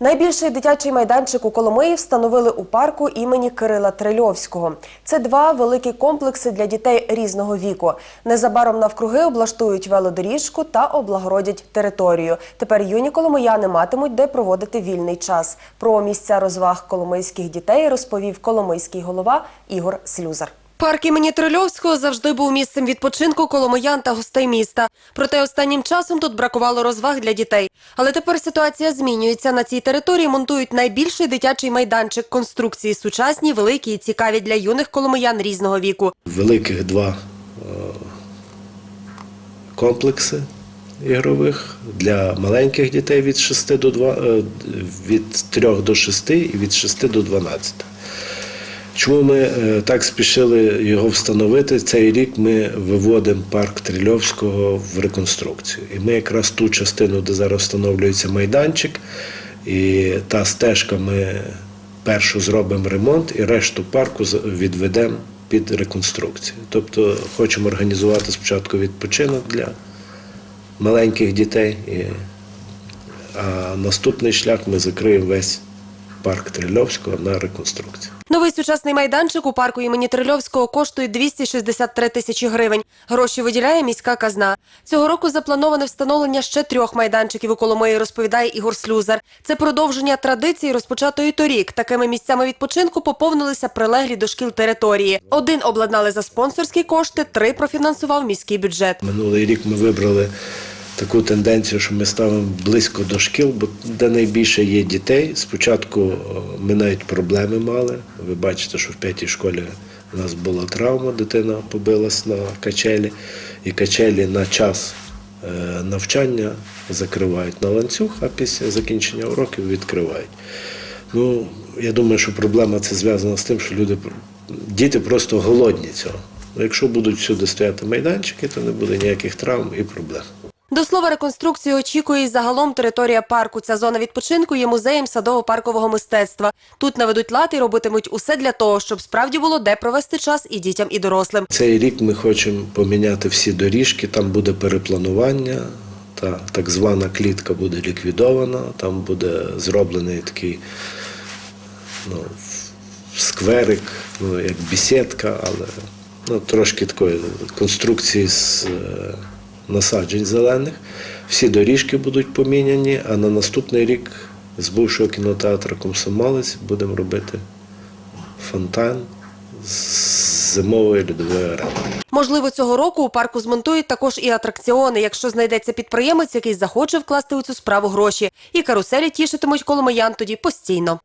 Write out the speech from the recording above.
Найбільший дитячий майданчик у Коломиї встановили у парку імені Кирила Трильовського. Це два великі комплекси для дітей різного віку. Незабаром навкруги облаштують велодоріжку та облагородять територію. Тепер юні коломияни матимуть де проводити вільний час. Про місця розваг коломийських дітей розповів коломийський голова Ігор Слюзар. Парк імені Трильовського завжди був місцем відпочинку коломиян та гостей міста. Проте останнім часом тут бракувало розваг для дітей. Але тепер ситуація змінюється. На цій території монтують найбільший дитячий майданчик. Конструкції сучасні, великі і цікаві для юних коломиян різного віку. великих два е, комплекси ігрових для маленьких дітей від 6 до 2, е, від 3 до 6 і від 6 до 12. Чому ми е, так спішили його встановити? Цей рік ми виводимо парк Трильовського в реконструкцію. І ми якраз ту частину, де зараз встановлюється майданчик, і та стежка ми першу зробимо ремонт і решту парку відведемо під реконструкцію. Тобто хочемо організувати спочатку відпочинок для маленьких дітей, і, а наступний шлях ми закриємо весь парк Трильовського на реконструкцію. Новий сучасний майданчик у парку імені Трильовського коштує 263 тисячі гривень. Гроші виділяє міська казна. Цього року заплановане встановлення ще трьох майданчиків у Коломиї, розповідає Ігор Слюзар. Це продовження традиції, розпочатої торік. Такими місцями відпочинку поповнилися прилеглі до шкіл території. Один обладнали за спонсорські кошти, три профінансував міський бюджет. Минулий рік ми вибрали таку тенденцію, що ми ставимо близько до шкіл, бо де найбільше є дітей. Спочатку ми навіть проблеми мали. Ви бачите, що в п'ятій школі у нас була травма, дитина побилась на качелі, і качелі на час е, навчання закривають на ланцюг, а після закінчення уроків відкривають. Ну, я думаю, що проблема це зв'язана з тим, що люди діти просто голодні цього. Якщо будуть всюди стояти майданчики, то не буде ніяких травм і проблем. До слова, реконструкцію очікує і загалом територія парку. Ця зона відпочинку є музеєм садово-паркового мистецтва. Тут наведуть лад і робитимуть усе для того, щоб справді було де провести час і дітям, і дорослим. Цей рік ми хочемо поміняти всі доріжки, там буде перепланування, та так звана клітка буде ліквідована, там буде зроблений такий ну, скверик, ну, як бісідка, але ну, трошки такої конструкції з е, насаджень зелених. Всі доріжки будуть поміняні, а на наступний рік з бувшого кінотеатру Комсомолець будемо робити фонтан з зимової льодової арени. Можливо, цього року у парку змонтують також і атракціони, якщо знайдеться підприємець, який захоче вкласти у цю справу гроші. І каруселі тішитимуть коломиян тоді постійно.